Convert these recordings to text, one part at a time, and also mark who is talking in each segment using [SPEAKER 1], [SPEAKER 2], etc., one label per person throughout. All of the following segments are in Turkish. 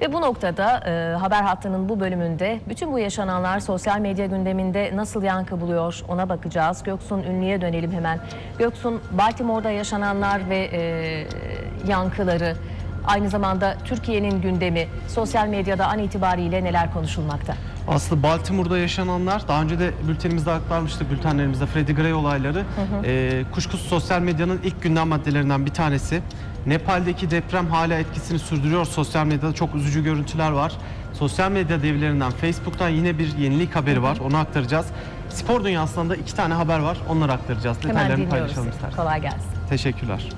[SPEAKER 1] Ve bu noktada e, haber hattının bu bölümünde bütün bu yaşananlar sosyal medya gündeminde nasıl yankı buluyor ona bakacağız. Göksun Ünlü'ye dönelim hemen. Göksun Baltimore'da yaşananlar ve e, yankıları aynı zamanda Türkiye'nin gündemi sosyal medyada an itibariyle neler konuşulmakta?
[SPEAKER 2] Aslında Baltimore'da yaşananlar daha önce de bültenimizde aktarmıştık bültenlerimizde Freddie Gray olayları. Ee, kuşkusuz sosyal medyanın ilk gündem maddelerinden bir tanesi. Nepal'deki deprem hala etkisini sürdürüyor. Sosyal medyada çok üzücü görüntüler var. Sosyal medya devlerinden Facebook'tan yine bir yenilik haberi var. Onu aktaracağız. Spor dünyasından da iki tane haber var. Onları aktaracağız. Detaylarını paylaşalım isterseniz.
[SPEAKER 1] Kolay gelsin.
[SPEAKER 2] Teşekkürler.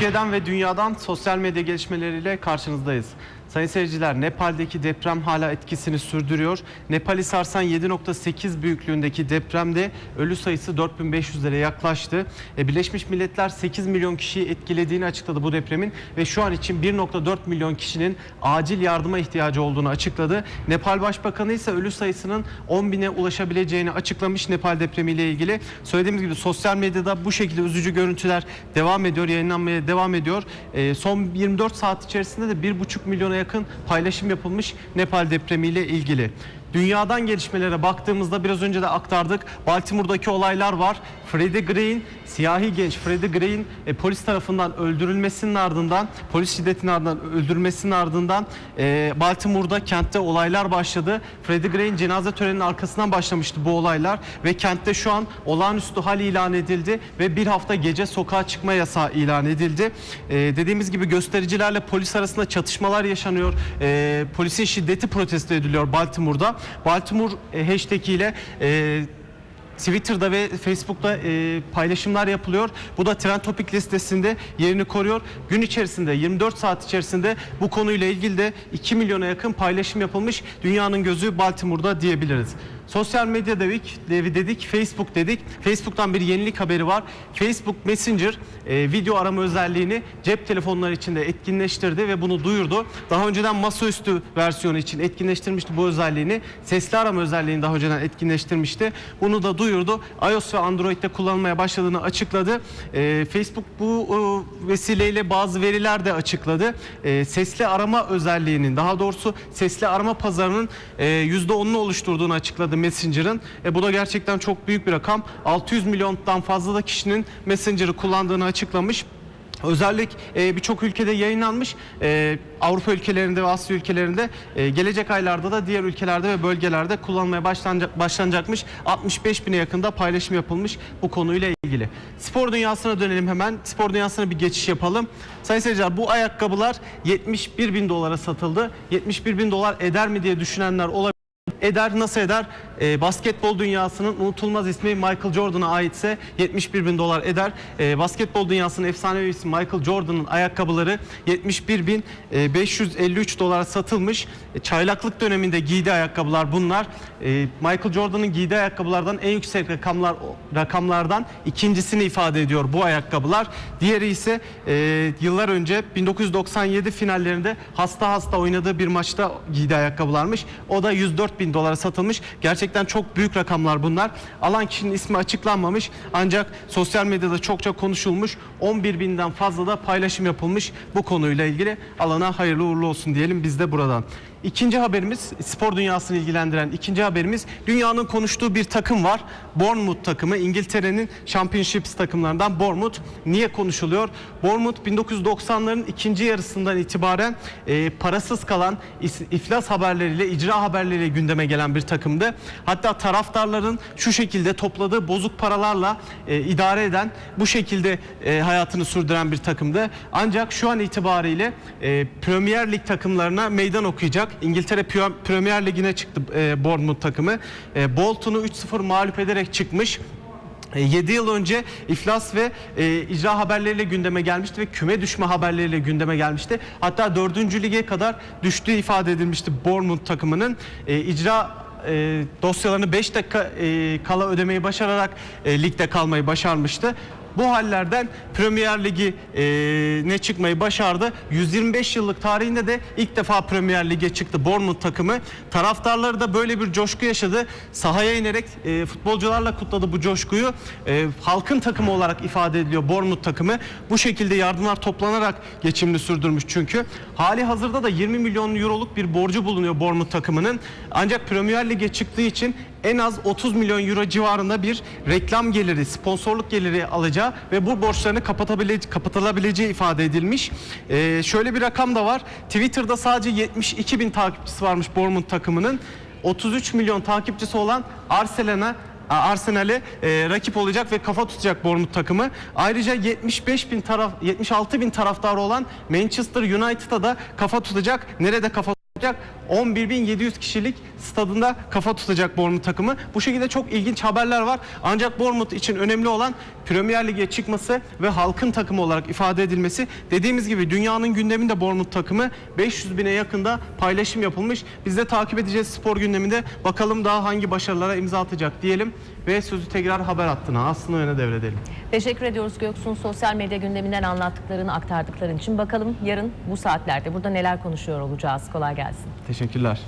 [SPEAKER 2] Türkiye'den ve dünyadan sosyal medya gelişmeleriyle karşınızdayız. Sayın seyirciler, Nepal'deki deprem hala etkisini sürdürüyor. Nepal'i sarsan 7.8 büyüklüğündeki depremde ölü sayısı 4500'lere yaklaştı. E, Birleşmiş Milletler 8 milyon kişiyi etkilediğini açıkladı bu depremin ve şu an için 1.4 milyon kişinin acil yardıma ihtiyacı olduğunu açıkladı. Nepal Başbakanı ise ölü sayısının 10 bine ulaşabileceğini açıklamış Nepal depremiyle ilgili. Söylediğimiz gibi sosyal medyada bu şekilde üzücü görüntüler devam ediyor, yayınlanmaya devam ediyor. E, son 24 saat içerisinde de 1,5 milyona yakın paylaşım yapılmış Nepal depremiyle ilgili. Dünyadan gelişmelere baktığımızda biraz önce de aktardık. Baltimore'daki olaylar var. Freddie Gray'in, siyahi genç Freddie Gray'in e, polis tarafından öldürülmesinin ardından, polis şiddetinin ardından öldürülmesinin ardından e, Baltimore'da kentte olaylar başladı. Freddie Gray'in cenaze töreninin arkasından başlamıştı bu olaylar ve kentte şu an olağanüstü hal ilan edildi ve bir hafta gece sokağa çıkma yasağı ilan edildi. E, dediğimiz gibi göstericilerle polis arasında çatışmalar yaşanıyor. E, polisin şiddeti protesto ediliyor Baltimore'da. Baltimore e, hashtag ile e, Twitter'da ve Facebook'ta e, paylaşımlar yapılıyor. Bu da trend topik listesinde yerini koruyor. Gün içerisinde 24 saat içerisinde bu konuyla ilgili de 2 milyona yakın paylaşım yapılmış. Dünyanın gözü Baltimore'da diyebiliriz. Sosyal medya dedik, dedik, Facebook dedik. Facebook'tan bir yenilik haberi var. Facebook Messenger e, video arama özelliğini cep telefonları içinde etkinleştirdi ve bunu duyurdu. Daha önceden masaüstü versiyonu için etkinleştirmişti bu özelliğini. Sesli arama özelliğini daha önceden etkinleştirmişti. Bunu da duyurdu. iOS ve Android'de kullanılmaya başladığını açıkladı. E, Facebook bu e, vesileyle bazı veriler de açıkladı. E, sesli arama özelliğinin daha doğrusu sesli arama pazarının e, %10'unu oluşturduğunu açıkladı Messenger'ın. E, bu da gerçekten çok büyük bir rakam. 600 milyondan fazla da kişinin Messenger'ı kullandığını açıklamış. Özellik e, birçok ülkede yayınlanmış. E, Avrupa ülkelerinde ve Asya ülkelerinde e, gelecek aylarda da diğer ülkelerde ve bölgelerde kullanmaya başlanacak, başlanacakmış. 65 bine yakında paylaşım yapılmış bu konuyla ilgili. Spor dünyasına dönelim hemen. Spor dünyasına bir geçiş yapalım. Sayın seyirciler bu ayakkabılar 71 bin dolara satıldı. 71 bin dolar eder mi diye düşünenler olabilir. Eder nasıl eder? Ee, basketbol dünyasının unutulmaz ismi Michael Jordan'a aitse 71 bin dolar eder. Ee, basketbol dünyasının efsanevi ismi Michael Jordan'ın ayakkabıları 71 bin e, 553 dolara satılmış. E, çaylaklık döneminde giydiği ayakkabılar bunlar. E, Michael Jordan'ın giydiği ayakkabılardan en yüksek rakamlar rakamlardan ikincisini ifade ediyor bu ayakkabılar. Diğeri ise e, yıllar önce 1997 finallerinde hasta hasta oynadığı bir maçta giydiği ayakkabılarmış. O da 104 bin dolara satılmış. Gerçekten çok büyük rakamlar bunlar. Alan kişinin ismi açıklanmamış ancak sosyal medyada çokça konuşulmuş. 11 binden fazla da paylaşım yapılmış bu konuyla ilgili. Alana hayırlı uğurlu olsun diyelim biz de buradan. İkinci haberimiz spor dünyasını ilgilendiren ikinci haberimiz dünyanın konuştuğu bir takım var. Bournemouth takımı İngiltere'nin Championships takımlarından Bournemouth. Niye konuşuluyor? Bournemouth 1990'ların ikinci yarısından itibaren e, parasız kalan iflas haberleriyle, icra haberleriyle gündeme gelen bir takımdı. Hatta taraftarların şu şekilde topladığı bozuk paralarla e, idare eden, bu şekilde e, hayatını sürdüren bir takımdı. Ancak şu an itibariyle e, Premier Lig takımlarına meydan okuyacak. İngiltere Pre- Premier Ligi'ne çıktı e, Bournemouth takımı. E, Bolton'u 3-0 mağlup ederek çıkmış. 7 yıl önce iflas ve e, icra haberleriyle gündeme gelmişti ve küme düşme haberleriyle gündeme gelmişti. Hatta 4. lige kadar düştüğü ifade edilmişti Bournemouth takımının. E, icra e, dosyalarını 5 dakika e, kala ödemeyi başararak e, ligde kalmayı başarmıştı. Bu hallerden Premier Ligi e, ne çıkmayı başardı. 125 yıllık tarihinde de ilk defa Premier Lig'e çıktı Bournemouth takımı. Taraftarları da böyle bir coşku yaşadı. Sahaya inerek e, futbolcularla kutladı bu coşkuyu. E, halkın takımı olarak ifade ediliyor Bournemouth takımı. Bu şekilde yardımlar toplanarak geçimini sürdürmüş çünkü. Hali hazırda da 20 milyon euroluk bir borcu bulunuyor Bournemouth takımının. Ancak Premier Lig'e çıktığı için en az 30 milyon euro civarında bir reklam geliri, sponsorluk geliri alacağı ve bu borçlarını kapatabile- kapatılabileceği ifade edilmiş. Ee, şöyle bir rakam da var. Twitter'da sadece 72 bin takipçisi varmış Bournemouth takımının. 33 milyon takipçisi olan Arsenal'a Arsenal'e e, rakip olacak ve kafa tutacak Bournemouth takımı. Ayrıca 75 bin taraf 76 bin taraftarı olan Manchester United'a da kafa tutacak. Nerede kafa tutacak? 11.700 kişilik stadında kafa tutacak Bournemouth takımı. Bu şekilde çok ilginç haberler var. Ancak Bournemouth için önemli olan Premier Lig'e çıkması ve halkın takımı olarak ifade edilmesi. Dediğimiz gibi dünyanın gündeminde Bournemouth takımı 500 bine yakında paylaşım yapılmış. Biz de takip edeceğiz spor gündeminde. Bakalım daha hangi başarılara imza atacak diyelim. Ve sözü tekrar haber hattına aslında öne devredelim.
[SPEAKER 1] Teşekkür ediyoruz Göksun sosyal medya gündeminden anlattıklarını aktardıkların için. Bakalım yarın bu saatlerde burada neler konuşuyor olacağız. Kolay gelsin.
[SPEAKER 2] Teşekkürler.